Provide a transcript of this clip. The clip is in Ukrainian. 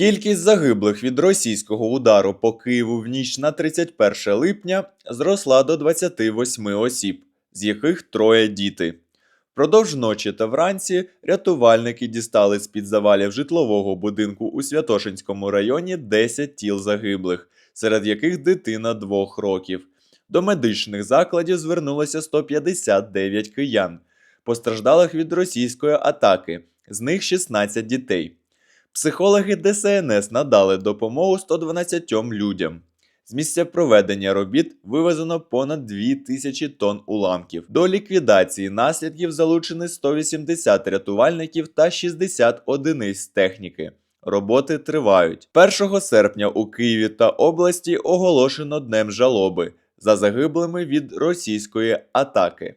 Кількість загиблих від російського удару по Києву в ніч на 31 липня зросла до 28 осіб, з яких троє діти. Продовж ночі та вранці рятувальники дістали з-під завалів житлового будинку у Святошинському районі 10 тіл загиблих, серед яких дитина двох років. До медичних закладів звернулося 159 киян, постраждалих від російської атаки, з них 16 дітей. Психологи ДСНС надали допомогу 112 людям. З місця проведення робіт вивезено понад 2000 тонн уламків. До ліквідації наслідків залучені 180 рятувальників та 60 одиниць техніки. Роботи тривають. 1 серпня у Києві та області оголошено днем жалоби за загиблими від російської атаки.